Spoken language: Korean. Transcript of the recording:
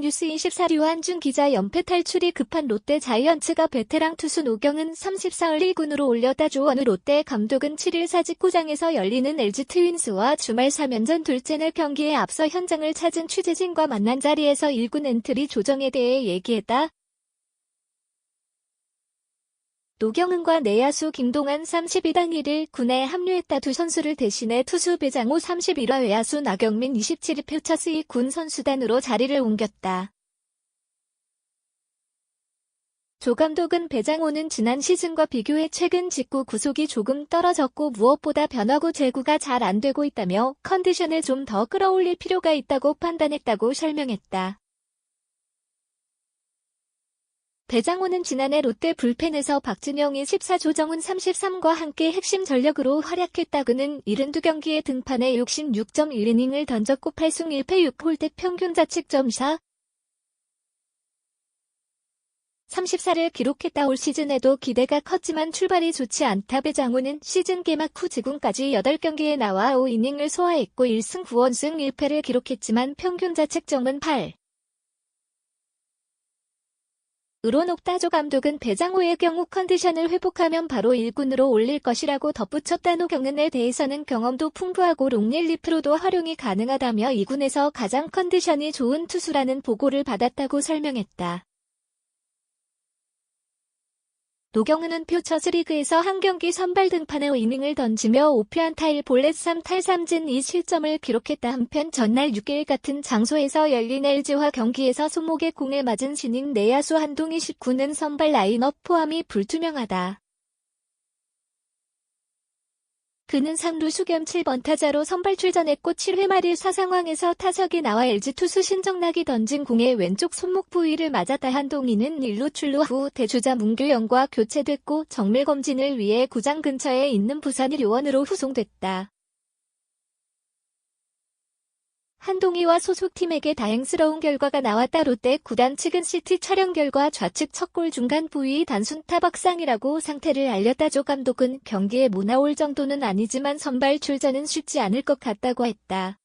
조인뉴스 24 류 한준 기자 연패 탈출이 급한 롯데 자이언츠가 베테랑 투수 노경은 34을 1군으로 올렸다 조원우 롯데 감독은 7일 사직구장에서 열리는 LG 트윈스와 주말 3연전 둘째 날 경기에 앞서 현장을 찾은 취재진과 만난 자리에서 1군 엔트리 조정에 대해 얘기했다. 노경은과 내야수 김동환 32당 1일 군에 합류했다 두 선수를 대신해 투수 배장호 31화 외야수 나경민 27일 퓨처스의 군 선수단으로 자리를 옮겼다. 조 감독은 배장호는 지난 시즌과 비교해 최근 직구 구속이 조금 떨어졌고 무엇보다 변화구 제구가 잘 안 되고 있다며 컨디션을 좀 더 끌어올릴 필요가 있다고 판단했다고 설명했다. 배장호는 지난해 롯데 불펜에서 박진영이 14조 정훈 33과 함께 핵심 전력으로 활약했다 그는 72경기에 등판해 66.1이닝을 던졌고 8승 1패 6홀대 평균 자책점 4 34를 기록했다 올 시즌에도 기대가 컸지만 출발이 좋지 않다 배장호는 시즌 개막 후 지금까지 8경기에 나와 5이닝을 소화했고 1승 9원승 1패를 기록했지만 평균 자책점은 8 으로 높다조 감독은 배장호의 경우 컨디션을 회복하면 바로 1군으로 올릴 것이라고 덧붙였다 노경은에 대해서는 경험도 풍부하고 롱릴리프로도 활용이 가능하다며 2군에서 가장 컨디션이 좋은 투수라는 보고를 받았다고 설명했다. 노경은은 퓨처스 리그에서 한 경기 선발 등판에 5이닝을 던지며 5표 안타일 볼넷 3탈3진 2실점을 기록했다. 한편 전날 6일 같은 장소에서 열린 LG와 경기에서 손목에 공을 맞은 신인 내야수 한동희 19는 선발 라인업 포함이 불투명하다. 그는 3루수 겸 7번 타자로 선발 출전했고 7회 말 1사 상황에서 타석에 나와 LG 투수 신정락이 던진 공의 왼쪽 손목 부위를 맞았다 한동희는 1루 출루 후 대주자 문규영과 교체됐고 정밀 검진을 위해 구장 근처에 있는 부산 의료원으로 후송됐다. 한동희와 소속팀에게 다행스러운 결과가 나왔다 롯데 구단 측은 CT 촬영 결과 좌측 척골 중간 부위 단순 타박상이라고 상태를 알렸다 조 감독은 경기에 못 나올 정도는 아니지만 선발 출전은 쉽지 않을 것 같다고 했다.